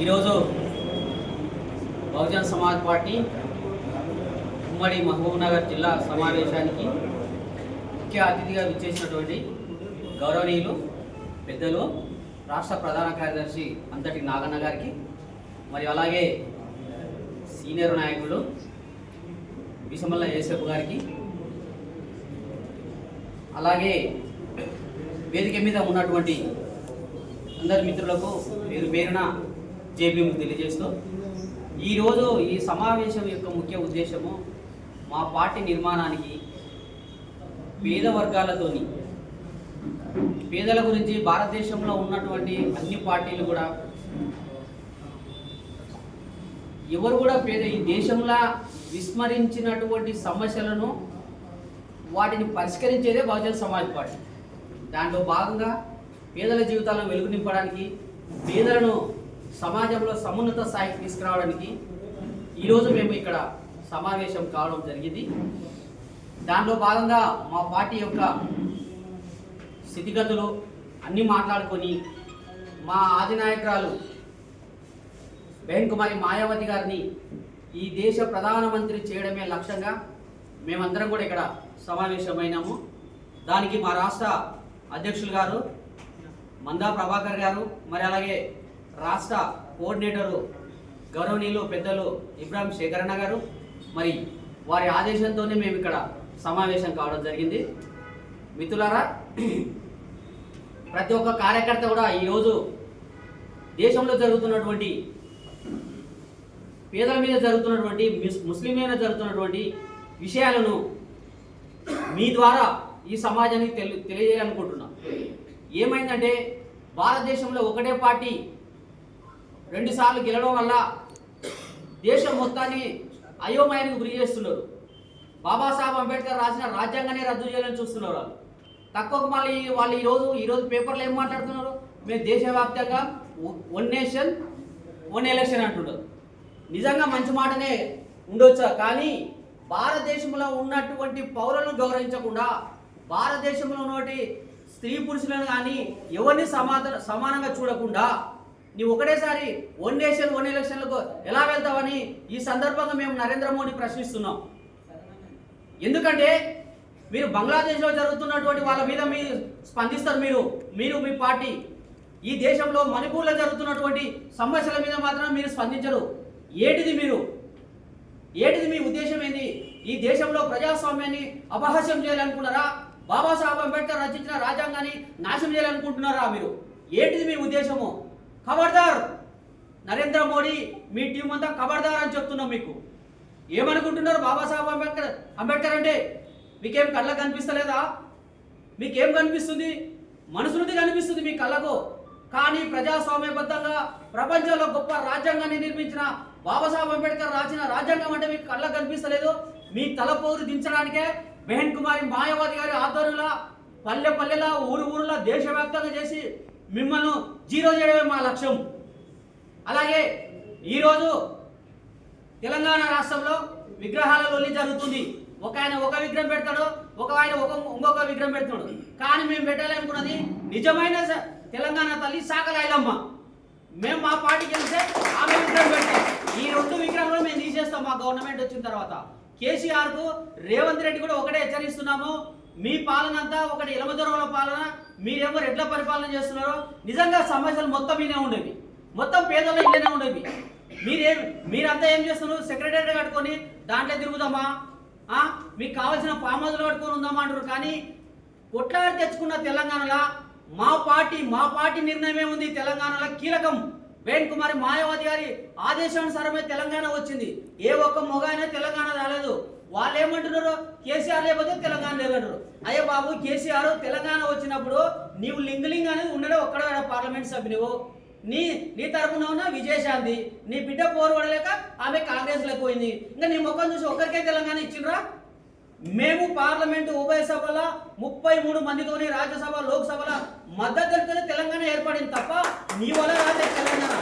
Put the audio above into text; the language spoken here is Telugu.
ఈరోజు బహుజన్ సమాజ్ పార్టీ ఉమ్మడి మహబూబ్నగర్ జిల్లా సమావేశానికి ముఖ్య అతిథిగా విచ్చేసినటువంటి గౌరవనీయులు పెద్దలు రాష్ట్ర ప్రధాన కార్యదర్శి అంతటి నాగన్న గారికి మరి అలాగే సీనియర్ నాయకులు విషమల్ల యేసప్ గారికి అలాగే వేదిక మీద ఉన్నటువంటి అందరి మిత్రులకు పేరు పేరున జేబీఎం తెలియజేస్తూ ఈరోజు ఈ సమావేశం యొక్క ముఖ్య ఉద్దేశము మా పార్టీ నిర్మాణానికి పేద వర్గాలతోని పేదల గురించి భారతదేశంలో ఉన్నటువంటి అన్ని పార్టీలు కూడా ఎవరు కూడా పేద ఈ దేశంలో విస్మరించినటువంటి సమస్యలను వాటిని పరిష్కరించేదే బహుజన్ సమాజ్ పార్టీ. దాంట్లో భాగంగా పేదల జీవితాలను వెలుగు నింపడానికి పేదలను సమాజంలో సమున్నత స్థాయికి తీసుకురావడానికి ఈరోజు మేము ఇక్కడ సమావేశం కావడం జరిగింది. దానిలో భాగంగా మా పార్టీ యొక్క స్థితిగతులు అన్నీ మాట్లాడుకొని మా ఆదినాయకురాలు బెహన్ కుమారి మాయావతి గారిని ఈ దేశ ప్రధానమంత్రి చేయడమే లక్ష్యంగా మేమందరం కూడా ఇక్కడ సమావేశమైనాము. దానికి మా రాష్ట్ర అధ్యక్షులు గారు మందా ప్రభాకర్ గారు మరి అలాగే రాష్ట్ర కోఆర్డినేటరు గౌరవనీయులు పెద్దలు ఇబ్రాహిం శేఖరణ గారు. మరి వారి ఆదేశంతోనే మేము ఇక్కడ సమావేశం కావడం జరిగింది. మిత్రులారా ప్రతి ఒక్క కార్యకర్త కూడా ఈరోజు దేశంలో జరుగుతున్నటువంటి పేదల మీద జరుగుతున్నటువంటి ముస్లిం మీద జరుగుతున్నటువంటి విషయాలను మీ ద్వారా ఈ సమాజానికి తెలి తెలియజేయాలనుకుంటున్నాం. ఏమైందంటే భారతదేశంలో ఒకటే పార్టీ రెండుసార్లు గెలవడం వల్ల దేశం మొత్తాన్ని అయోమయానికి గురి చేస్తున్నారు. బాబాసాహెబ్ అంబేద్కర్ రాసిన రాజ్యాంగాన్ని రద్దు చేయాలని చూస్తున్నారు వాళ్ళు. తక్కువకు మళ్ళీ వాళ్ళు ఈరోజు ఈరోజు పేపర్లో ఏం మాట్లాడుతున్నారు? మేము దేశవ్యాప్తంగా వన్ నేషన్ వన్ ఎలక్షన్ అంటున్నారు. నిజంగా మంచి మాటనే ఉండొచ్చు? కానీ భారతదేశంలో ఉన్నటువంటి పౌరులను గౌరవించకుండా భారతదేశంలో ఉన్నటువంటి స్త్రీ పురుషులను కానీ ఎవరిని సమాధాన సమానంగా చూడకుండా నీవు ఒకటేసారి వన్ నేషన్ వన్ ఎలక్షన్లకు ఎలా వెళ్తావని ఈ సందర్భంగా మేము నరేంద్ర మోడీ ప్రశ్నిస్తున్నాం. ఎందుకంటే మీరు బంగ్లాదేశ్లో జరుగుతున్నటువంటి వాళ్ళ మీద మీరు స్పందిస్తారు మీరు మీరు మీ పార్టీ. ఈ దేశంలో మణిపూర్లో జరుగుతున్నటువంటి సమస్యల మీద మాత్రం మీరు స్పందించరు. ఏటిది మీరు? ఏటిది మీ ఉద్దేశం ఏంది? ఈ దేశంలో ప్రజాస్వామ్యాన్ని అపహాస్యం చేయాలనుకున్నారా? బాబాసాహెబ్ అంబేద్కర్ రచించిన రాజ్యాంగాన్ని నాశనం చేయాలనుకుంటున్నారా మీరు? ఏంటిది మీ ఉద్దేశము? ఖబర్దార్ నరేంద్ర మోడీ మీ టీం అంతా ఖబర్దార్ అని చెప్తున్నాం మీకు. ఏమనుకుంటున్నారు బాబాసాహెబ్ అంబేద్కర్ అంబేద్కర్ అంటే? మీకేం కళ్ళకు కనిపిస్తలేదా? మీకేం కనిపిస్తుంది? మనసునుది కనిపిస్తుంది మీ కళ్ళకు. కానీ ప్రజాస్వామ్యబద్ధంగా ప్రపంచంలో గొప్ప రాజ్యాంగాన్ని నిర్మించిన బాబాసాహెబ్ అంబేద్కర్ రాసిన రాజ్యాంగం అంటే మీకు కళ్ళకు కనిపిస్తలేదు? మీ తలపోరు దించడానికే మెహన్ కుమారి మాయావతి గారి ఆధ్వర్యంలో పల్లె పల్లెలా ఊరు ఊరులా దేశవ్యాప్తంగా చేసి మిమ్మల్ని జీరో చేయడమే మా లక్ష్యం. అలాగే ఈరోజు తెలంగాణ రాష్ట్రంలో విగ్రహాల లొల్లి జరుగుతుంది. ఒక ఆయన ఒక విగ్రహం పెడతాడు ఒక ఆయన ఒక ఇంకొక విగ్రహం పెడతాడు. కానీ మేము పెట్టాలనుకున్నది నిజమైన స- తెలంగాణ తల్లి సాకలైలమ్మ. మేము మా పార్టీ గెలిస్తే ఆమె విగ్రహం పెడతాం. ఈ రెండు విగ్రహాలు మేము తీసేస్తాం. మా గవర్నమెంట్ వచ్చిన తర్వాత కేసీఆర్కు రేవంత్ రెడ్డి కూడా ఒకటే హెచ్చరిస్తున్నాము. మీ పాలన అంతా ఒకటి ఇలమదొరవల పాలన మీరేమో ఎట్లా పరిపాలన చేస్తున్నారో నిజంగా సమస్యలు మొత్తం మీనే ఉండేవి. మొత్తం పేదల ఇళ్ళనే ఉండేవి. మీరే మీరంతా ఏం చేస్తున్నారు? సెక్రటరీ కట్టుకొని దాంట్లో తిరుగుదామా? మీకు కావాల్సిన ఫామ్ హౌస్లో కట్టుకొని ఉందామా అంటారు కానీ కొట్లాడి తెచ్చుకున్న తెలంగాణలో మా పార్టీ మా పార్టీ నిర్ణయం ఏముంది తెలంగాణలో. కీలకం. వేణ్ కుమారి మాయావతి గారి ఆదేశానుసారమే తెలంగాణ వచ్చింది. ఏ ఒక్క మొగైనా తెలంగాణ వాళ్ళు ఏమంటున్నారు కేసీఆర్ లేకపోతే తెలంగాణ లేదంటారు. అయ్యే బాబు కేసీఆర్ తెలంగాణ వచ్చినప్పుడు నీవు లింగ్ అనేది ఉండడం ఒక్కడ పార్లమెంట్ సభ్యునివు నీ నీ తరపున ఉన్న విజయశాంతి నీ బిడ్డ పోరుపడలేక ఆమె కాంగ్రెస్లోకి పోయింది. ఇంకా నీ ముఖం చూసి ఒక్కరికే తెలంగాణ ఇచ్చిండ్రా? మేము పార్లమెంటు ఉభయ సభల ముప్పై మూడు మందితోని రాజ్యసభ లోక్సభల మద్దతు తెలంగాణ ఏర్పడింది తప్ప నీ వల్ల రాలేదు తెలంగాణ.